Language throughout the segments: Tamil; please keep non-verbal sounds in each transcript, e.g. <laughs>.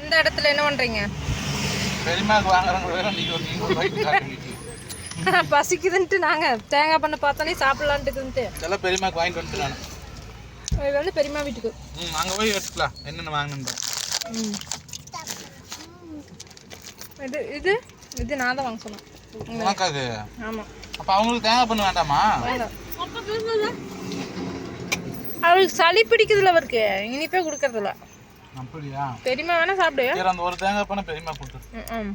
அந்த இடத்துல என்ன பண்றீங்க? <laughs> பசிக்குதுன்ட்டு நாங்க தேங்காய் பண்ண பார்த்தோன்னே சாப்பிடலான்ட்டுக்குன்ட்டு இதெல்லாம் பெரியமாக்கு வாங்கிட்டு வந்துட்டு நான். இது வந்து பெரியம்மா வீட்டுக்கு. ம் அங்கே போய் எடுத்துக்கலாம். என்னென்ன வாங்கணும். இது இது இது நான் தான் வாங்க சொன்னேன். உனக்கு அது ஆமா. அப்போ அவங்களுக்கு தேங்காய் பண்ண வேண்டாமா? வேண்டாம். அவளுக்கு சளி பிடிக்குதுல அவருக்கு. இனிப்பே கொடுக்கறதில்ல. அப்படியா? பெரியம்மா வேணா சாப்பிடு சரி அந்த ஒரு தேங்காய் பண்ண பெரியமா கொடுத்து ம், ம்.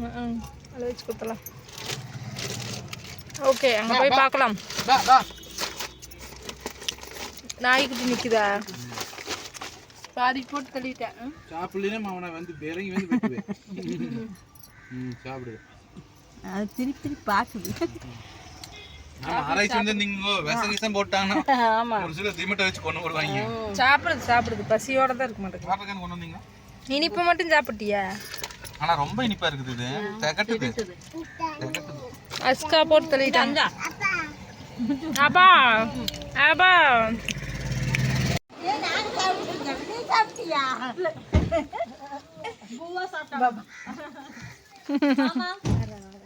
ம், ம். அதை வச்சு கொடுத்துலாம் ஓகே அங்கே போய் பார்க்கலாம். நாய்க்குட்டி நிற்குதா பாதி போட்டு தள்ளிட்டேன். ம். சாப்பிடலே அவனை வந்து இறங்கி வந்து வெட்டுவேன். <laughs> ம் சாப்பிடு. அது திருப்பி திருப்பி பார்க்குது வருவாங்க. சாப்பிடுது சாப்பிடுது. பசியோட தான் இருக்க மாட்டேங்குது. இனிப்பு மட்டும் சாப்பிட்டியா? ஆனா ரொம்ப இனிப்பா இருக்குது இது. திகட்டுது. திகட்டுது. அஸ்கா போட்டு தள்ளிட்டாங்க அப்பா அப்பா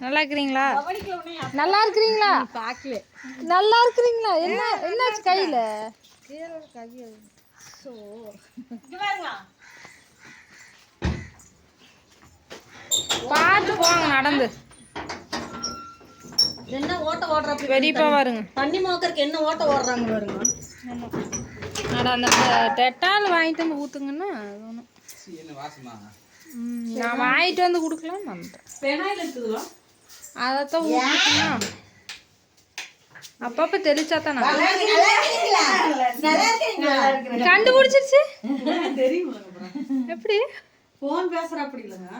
நல்லா இருக்கிறீங்களா? நல்லா இருக்கிறீங்களா? பார்க்கல நல்லா இருக்கிறீங்களா? என்ன என்னாச்சு கையில? பார்த்து போங்க நடந்து. என்ன ஓட்ட ஓடுறப்ப பெரியப்பா பாருங்க. தண்ணி மோக்கருக்கு என்ன ஓட்ட ஓடுறாங்க பாருங்க. அட அந்த டெட்டால் வாங்கிட்டு வந்து ஊத்துங்கன்னா அது ஒன்றும் நான் வாங்கிட்டு வந்து கொடுக்கலாம் வந்துட்டேன் அதைத்தான் ஊற்றிக்கலாம் அப்பப்போ தெளிச்சா தான் நல்லா கண்டுபிடிச்சிருச்சு? <laughs> தெரியும் எப்படி? ஃபோன் பேசுற அப்படி இல்லைங்க.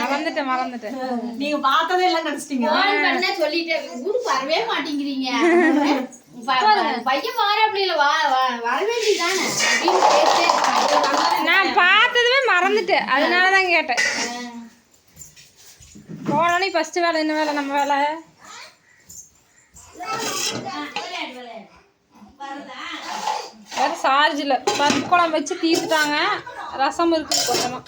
மறந்துட்டேன் மறந்துட்டேன். நீங்க பார்த்ததே எல்லாம் கிடைச்சிட்டீங்க சொல்லிட்டேன் வரவே மாட்டேங்கிறீங்க. <laughs> பையன் வார அப்படி இல்ல வா வா- மறந்துட்டேன் அதனால தான் கேட்டேன் போனோடனே ஃபர்ஸ்ட் வேலை என்ன வேலை நம்ம வேலை? வேற சார்ஜ் இல்லை. பருப்பு குழம்பு வச்சு தீர்த்துட்டாங்க. ரசம் இருக்குது கொஞ்சமா.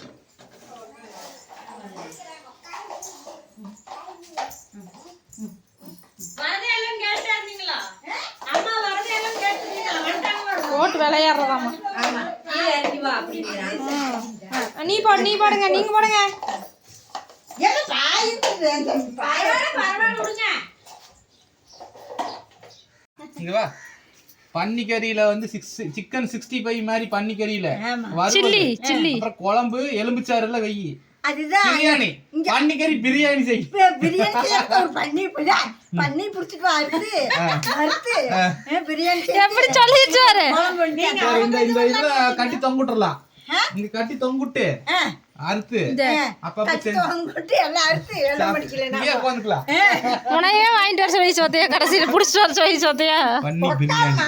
அம்மா வரதே எல்லாம் கேட்டுருக்கீங்களா வந்துட்டாங்க போட்டு விளையாடுறதாம்மா. நீ போடு நீ போடுங்க நீங்க போடுங்க. இங்க வா. பன்னிக்கறியில வந்து சிக்ஸ் சிக்கன் சிக்ஸ்டி ஃபைவ் மாதிரி பன்னிக்கறியில. Chilli chilli. அப்புறம் குழம்பு எலும்புச்சாறுல வெயி அதுதான். பிரியாணி. பன்னிக்கறி பிரியாணி செய். பிரியாணி பண்ணி பிடிச்சா பண்ணி பிடிச்சிட்டு ஆ, பிரியாணி செய்ய எப்படி வச்சு சரி, இந்த இந்த இதுல கட்டி தொங்குட்டுறலாம். இங்க கட்டி தொங்குட்டு. அறுத்து. அப்பப்ப வாங்கிட்டு எல்லாம் அறுத்து எல்லாம் இங்கே உனையே வாங்கிட்டு வர சொல்லி சோத்தையா? கடைசியில் பிடிச்சிட்டு வர சொல்லி சோத்தையா? பன்னி பிரியாணி.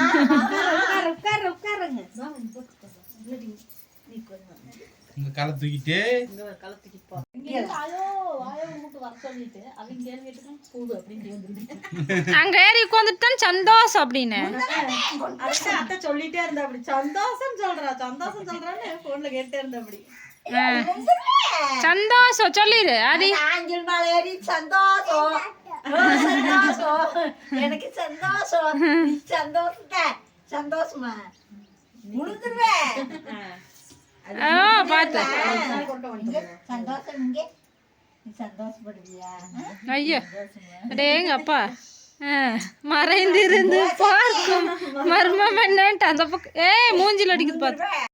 உட்காரு உட்காரு உட்காருங்க இங்க களை தூக்கிட்டு. அங்க ஏறி உட்காந்துட்டான் சந்தோஷம் அப்படின்னு. அத்தை சொல்லிட்டே இருந்தா அப்படி. சந்தோஷம் சொல்றா சந்தோஷம் சொல்றான்னு போன்ல கேட்டே இருந்தா அப்படி. சந்தோஷம் சொல்லிடு அது ஆஞ்சல் மலை ஏறி சந்தோஷம். எனக்கு சந்தோஷம். சந்தோஷத்தை. சந்தோஷமா முழுந்துருவேன் ஆ பார்த்து இங்க சந்தோஷம் இங்க நீ சந்தோஷப்படுவியா ஐயோ. அடேங்க அப்பா. மறைந்திருந்து பார்க்கும். மர்மம் என்னன்ட்டு அந்த பக்கம். ஏய் மூஞ்சில் அடிக்குது பார்த்து